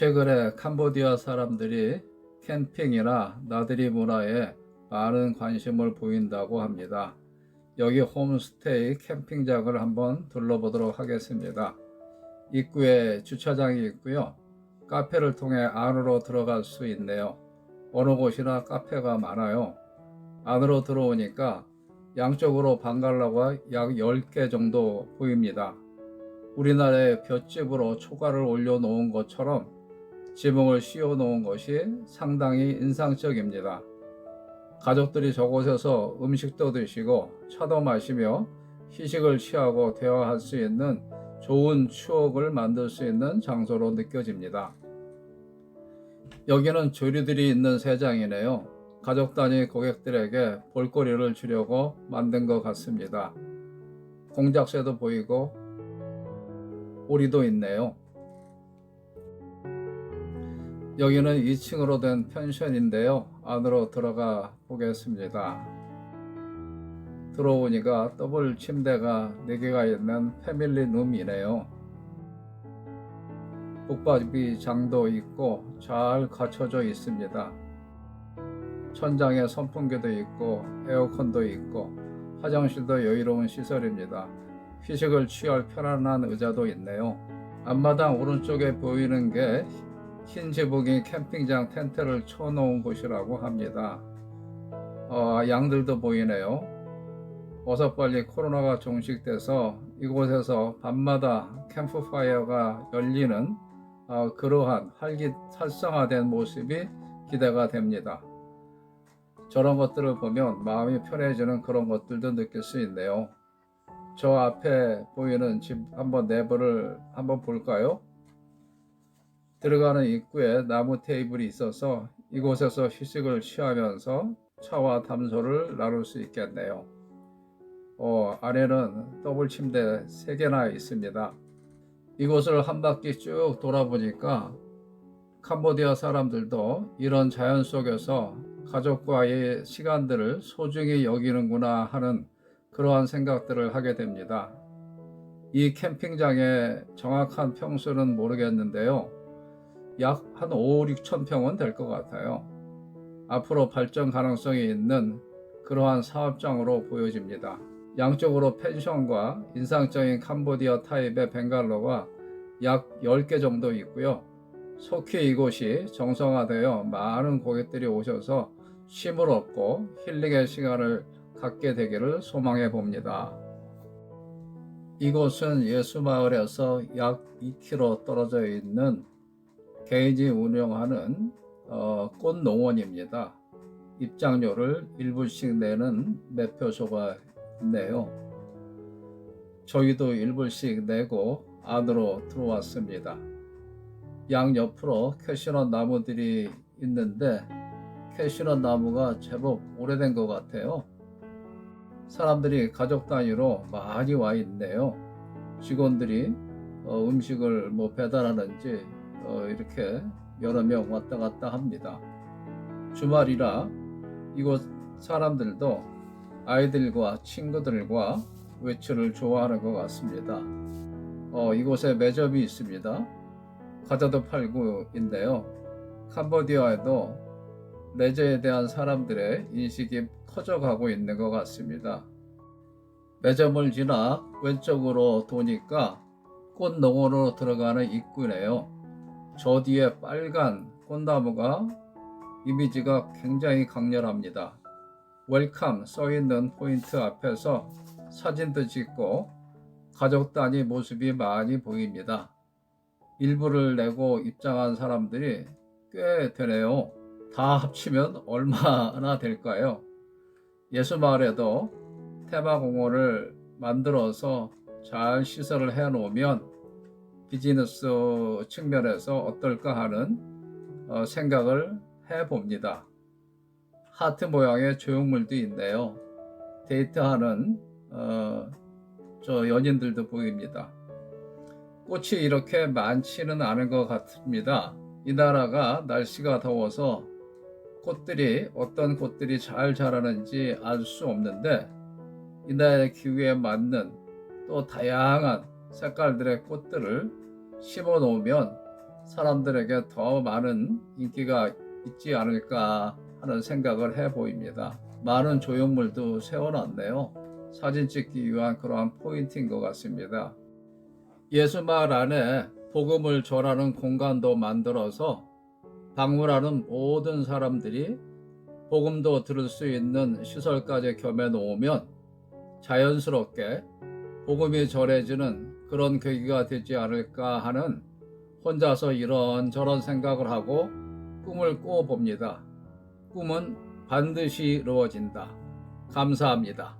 최근에 캄보디아 사람들이 캠핑이나 나들이 문화에 많은 관심을 보인다고 합니다. 여기 홈스테이 캠핑장을 한번 둘러보도록 하겠습니다. 입구에 주차장이 있고요. 카페를 통해 안으로 들어갈 수 있네요. 어느 곳이나 카페가 많아요. 안으로 들어오니까 양쪽으로 방갈라가 약 10개 정도 보입니다. 우리나라의 볏집으로 초가를 올려놓은 것처럼 지붕을 씌워 놓은 것이 상당히 인상적입니다. 가족들이 저곳에서 음식도 드시고 차도 마시며 휴식을 취하고 대화할 수 있는 좋은 추억을 만들 수 있는 장소로 느껴집니다. 여기는 조류들이 있는 세장이네요. 가족 단위 고객들에게 볼거리를 주려고 만든 것 같습니다. 공작새도 보이고 오리도 있네요. 여기는 2층으로 된 펜션인데요. 안으로 들어가 보겠습니다. 들어오니까 더블 침대가 4개가 있는 패밀리 룸이네요. 북박이 장도 있고 잘 갖춰져 있습니다. 천장에 선풍기도 있고 에어컨도 있고 화장실도 여유로운 시설입니다. 휴식을 취할 편안한 의자도 있네요. 앞마당 오른쪽에 보이는 게 흰 지붕이 캠핑장 텐트를 쳐놓은 곳이라고 합니다. 어, 양들도 보이네요. 어서 빨리 코로나가 종식돼서 이곳에서 밤마다 캠프파이어가 열리는 어, 그러한 활기 활성화된 모습이 기대가 됩니다. 저런 것들을 보면 마음이 편해지는 그런 것들도 느낄 수 있네요. 저 앞에 보이는 집 한번 내부를 한번 볼까요? 들어가는 입구에 나무 테이블이 있어서 이곳에서 휴식을 취하면서 차와 담소를 나눌 수 있겠네요. 어, 안에는 더블 침대 3개나 있습니다. 이곳을 한 바퀴 쭉 돌아보니까 캄보디아 사람들도 이런 자연 속에서 가족과의 시간들을 소중히 여기는구나 하는 그러한 생각들을 하게 됩니다. 이 캠핑장의 정확한 평수는 모르겠는데요. 약 한 5, 6천 평은 될 것 같아요. 앞으로 발전 가능성이 있는 그러한 사업장으로 보여집니다. 양쪽으로 펜션과 인상적인 캄보디아 타입의 벵갈로가 약 10개 정도 있고요. 속히 이곳이 정성화되어 많은 고객들이 오셔서 쉼을 얻고 힐링의 시간을 갖게 되기를 소망해 봅니다. 이곳은 예수마을에서 약 2km 떨어져 있는 개인이 운영하는 어, 꽃농원입니다. 입장료를 1불씩 내는 매표소가 있네요. 저희도 1불씩 내고 안으로 들어왔습니다. 양 옆으로 캐시넛 나무들이 있는데 캐시넛 나무가 제법 오래된 것 같아요. 사람들이 가족 단위로 많이 와 있네요. 직원들이 어, 음식을 뭐 배달하는지 어, 이렇게 여러 명 왔다 갔다 합니다. 주말이라 이곳 사람들도 아이들과 친구들과 외출을 좋아하는 것 같습니다. 어, 이곳에 매점이 있습니다. 과자도 팔고 있네요. 캄보디아에도 레저에 대한 사람들의 인식이 커져가고 있는 것 같습니다. 매점을 지나 왼쪽으로 도니까 꽃농원으로 들어가는 입구네요. 저 뒤에 빨간 꽃나무가 이미지가 굉장히 강렬합니다. 웰컴 써 있는 포인트 앞에서 사진도 찍고 가족 단위 모습이 많이 보입니다. 일부를 내고 입장한 사람들이 꽤 되네요. 다 합치면 얼마나 될까요? 예수마을에도 테마공원을 만들어서 잘 시설을 해 놓으면 비즈니스 측면에서 어떨까 하는 어, 생각을 해 봅니다. 하트 모양의 조형물도 있네요. 데이트하는 어, 저 연인들도 보입니다. 꽃이 이렇게 많지는 않은 것 같습니다. 이 나라가 날씨가 더워서 꽃들이 어떤 꽃들이 잘 자라는지 알 수 없는데 이 나라의 기후에 맞는 또 다양한 색깔들의 꽃들을 심어 놓으면 사람들에게 더 많은 인기가 있지 않을까 하는 생각을 해 보입니다. 많은 조형물도 세워놨네요. 사진 찍기 위한 그러한 포인트인 것 같습니다. 예수마을 안에 복음을 전하는 공간도 만들어서 방문하는 모든 사람들이 복음도 들을 수 있는 시설까지 겸해 놓으면 자연스럽게 복음이 전해지는 그런 계기가 되지 않을까 하는 혼자서 이런저런 생각을 하고 꿈을 꿔 봅니다. 꿈은 반드시 이루어진다. 감사합니다.